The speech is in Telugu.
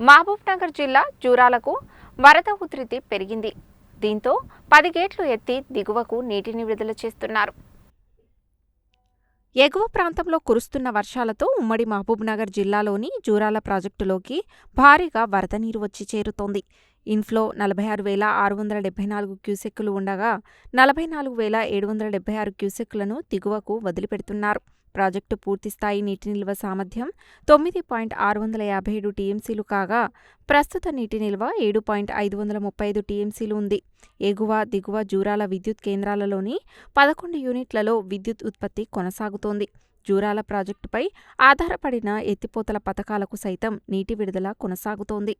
మహబూబ్నగర్ జిల్లా జూరాలకు వరద ఉధృతి పెరిగింది. దీంతో పది గేట్లు ఎత్తి దిగువకు నీటిని విడుదల చేస్తున్నారు. ఎగువ ప్రాంతంలో కురుస్తున్న వర్షాలతో ఉమ్మడి మహబూబ్నగర్ జిల్లాలోని జూరాల ప్రాజెక్టులోకి భారీగా వరద నీరు వచ్చి చేరుతోంది. ఇన్ఫ్లో నలభై ఆరు వేల ఆరు వందల డెబ్బై నాలుగు క్యూసెక్కులు ఉండగా నలభై నాలుగు వేల ఏడు వందల డెబ్బై ఆరు క్యూసెక్కులను దిగువకు వదిలిపెడుతున్నారు. ప్రాజెక్టు పూర్తిస్థాయి నీటి నిల్వ సామర్థ్యం తొమ్మిది పాయింట్ ఆరు వందల యాభై ఏడు టీఎంసీలు కాగా ప్రస్తుత నీటి నిల్వ ఏడు పాయింట్ ఐదు వందల ముప్పై ఐదు టీఎంసీలు ఉంది. ఎగువ దిగువ జూరాల విద్యుత్ కేంద్రాలలోని పదకొండు యూనిట్లలో విద్యుత్ ఉత్పత్తి కొనసాగుతోంది. జూరాల ప్రాజెక్టుపై ఆధారపడిన ఎత్తిపోతల పథకాలకు సైతం నీటి విడుదల కొనసాగుతోంది.